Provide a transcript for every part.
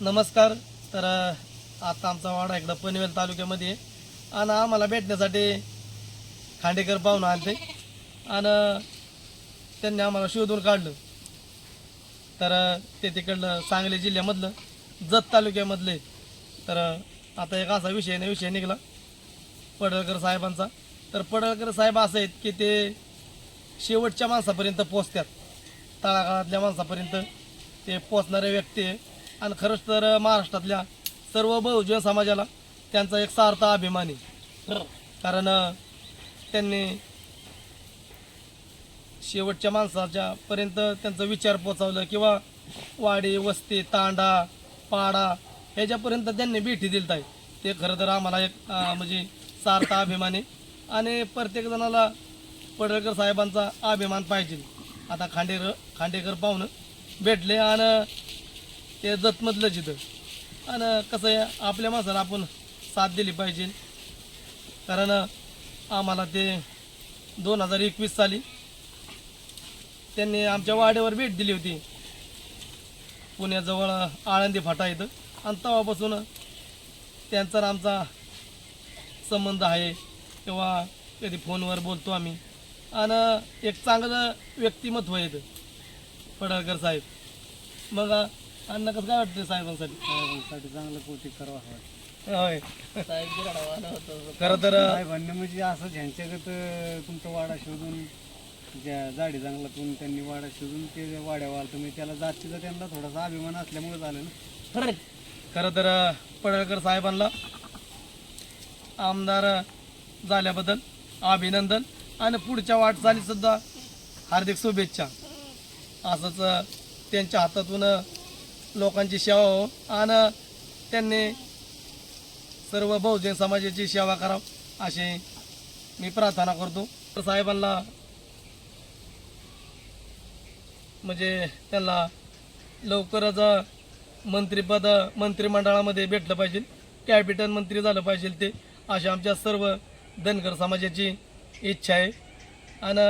नमस्कार. तर आता आमचा वाडा इकडं पनवेल तालुक्यामध्ये आहे. आणि आम्हाला भेटण्यासाठी खांडेकर पाहुणं आले आणि त्यांनी आम्हाला शोधून काढलं. तर ते तिकडलं सांगली जिल्ह्यामधलं जत तालुक्यामधले. तर आता एक असा विषय नाही विषय निघाला. पडळकर साहेबांचा. तर पडळकर साहेब असं आहेत की ते शेवटच्या माणसापर्यंत पोचतात. तळागाळातल्या माणसापर्यंत ते पोचणारे व्यक्ती आहे. आणि खरंच तर महाराष्ट्रातल्या सर्व बहुजन समाजाला त्यांचा एक सार्थ अभिमान आहे. कारण त्यांनी शेवटच्या माणसाच्या पर्यंत त्यांचा विचार पोचवलं किंवा वाडी वस्ती तांडा पाडा ह्याच्यापर्यंत त्यांनी भेटी दिलत आहे ते खरं तर आम्हाला एक म्हणजे सार्थ अभिमान आहे. आणि प्रत्येक जणाला पडळकर साहेबांचा अभिमान पाहिजे. आता खांडेकर खांडेकर पाहुणं भेटले आणि ते जतमधलं जिथं आणि कसं आहे आपल्या माणसाला आपण साथ दिली पाहिजे. कारण आम्हाला ते दोन हजार एकवीस साली त्यांनी आमच्या वाड्यावर भेट दिली होती. पुण्याजवळ आळंदी फाटा इथं. आणि तेव्हापासून त्यांचा आमचा संबंध आहे. किंवा कधी फोनवर बोलतो आम्ही. आणि एक चांगलं व्यक्तिमत्व आहे इथं. पडळकर साहेब. मग अण्णा कसं काय वाटतं साहेबांसाठी? साहेबांसाठी चांगलं कौतिक करावं वाटतं होय. खरं तर साहेबांनी म्हणजे असं ह्यांच्यागत अं, तुमचा वाडा शोधून ज्या जाडी जंगलातून त्यांनी वाडा शोधून ते वाड्यावर आलं तुम्ही त्याला जातीचा त्यांना थोडासा अभिमान असल्यामुळे झालं ना. खरं तर पडळकर साहेबांना आमदार झाल्याबद्दल अभिनंदन आणि पुढच्या वाटचालीत सुद्धा हार्दिक शुभेच्छा. असंच त्यांच्या हातातून लोकांची सेवा हो. आणि त्यांनी सर्व बहुजन समाजाची सेवा करावं अशी मी प्रार्थना करतो. तर साहेबांना म्हणजे त्यांना लवकरच मंत्रीपद मंत्रिमंडळामध्ये भेटलं पाहिजे. कॅपिटल मंत्री झालं पाहिजे ते. अशा आमच्या सर्व धनगर समाजाची इच्छा आहे. आणि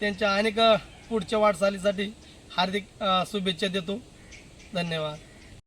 त्यांच्या अनेक पुढच्या वाटचालीसाठी हार्दिक शुभेच्छा देतो. धन्यवाद.